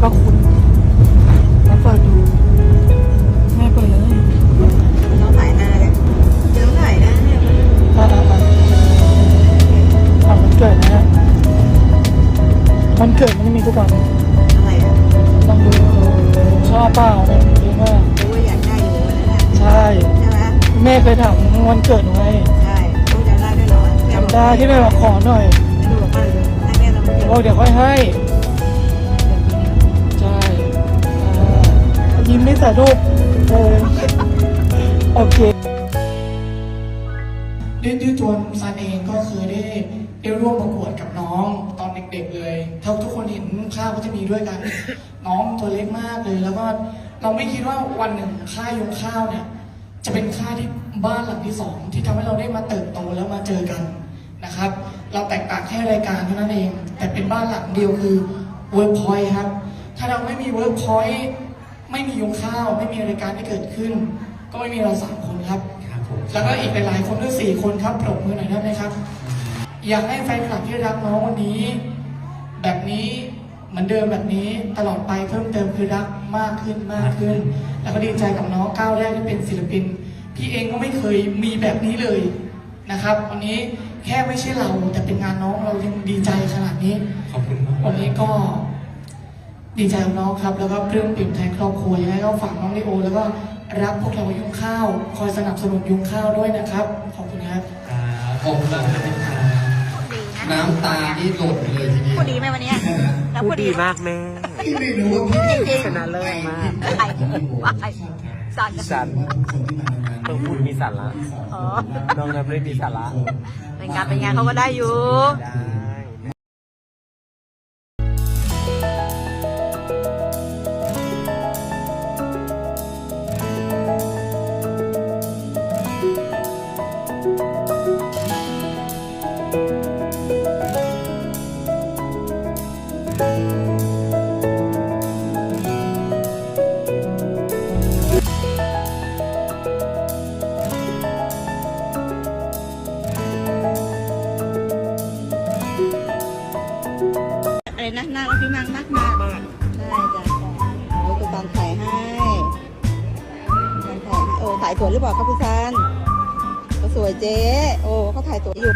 พระคุณมาเปิดดูแม่เปิดเลยน้องถ่ายหน้าเลยเดี๋ยวองถ่ายหน้าเนี่ยไปไปไปวันเกิดนะวันเกิดมันไม่มีทุกวันอะไรอะต้องดูชอบเปล่าแม่ดูว่าดูว่าอยากได้อยู่นะใช่ใช่ไหมแม่เคยถามวันเกิดไว้ใช่ต้องจำได้ด้วยเหรอจำได้ที่แม่บอกขอหน่อยให้แม่เราบอกเดี๋ยวค่อยให้ ยิ้มไม่แต่รูปเออโอเคด้วยด้วยตัวซันเองก็เคยได้ได้ร่วมประกวดกับน้องตอนเด็กๆเลยถ้าทุกคนเห็นข้าวก็จะมีด้วยกัน น้องตัวเล็กมากเลย แล้วก็เราไม่คิดว่าวันหนึ่งค่ายยงข้าวเนี่ย จะเป็นค่ายที่บ้านหลังที่สองที่ทำให้เราได้มาเติบโตแล้วมาเจอกันนะครับ เราแตกต่างแค่รายการเท่านั้นเอง แต่เป็นบ้านหลังเดียวคือ Workpoint ครับ ถ้าเราไม่มี Workpoint ไม่มียงข้าว ไม่มีรายการที่เกิดขึ้น ก็ไม่มีเราสามคนครับ ครับผมแล้วก็อีกหลายๆคนด้วยสี่คนครับปรบมือหน่อยได้ไหมครับ อยากให้แฟนคลับที่รักน้องวันนี้ แบบนี้เหมือนเดิมแบบนี้ตลอดไปเพิ่มเติมคือรักมากขึ้นมากขึ้น แล้วก็ดีใจกับน้องก้าวแรกที่เป็นศิลปิน พี่เองก็ไม่เคยมีแบบนี้เลยนะครับ วันนี้แค่ไม่ใช่เราแต่เป็นงานน้องเรายังดีใจขนาดนี้ขอบคุณมากวันนี้ก็ ดีใจกับน้องครับ แล้วก็เรื่องเปลี่ยนแทนครอบครัวยังไงก็ฝากน้องลิโอ แล้วก็รับพวกเรายุงข้าว คอยสนับสนุนยุงข้าวด้วยนะครับ ขอบคุณครับครับขอบคุณมากครับน้ำตานี่หล่นเลยทีเดียวพูดดีไหมวันเนี้ยแล้วพูพูดดดีดีมากแม่พี่ไม่รู้ว่าพี่จริงชนะเลิศมากๆไอ้ไอ้สั่นสันต้องพูดมีสาระอ๋อน้องนับเล่นมีสาระเป็นงานเป็นงานเขาก็ได้อยู่ อะไรนะน่ารักพี่มังมากมากใช่จ้ะโอ้ตุตันถ่ายให้ตุตันถ่ายให้โอ้ถ่ายสวยหรือเปล่าครับพี่ซันก็สวยเจ๊โอ้เขาถ่ายสวยอยู่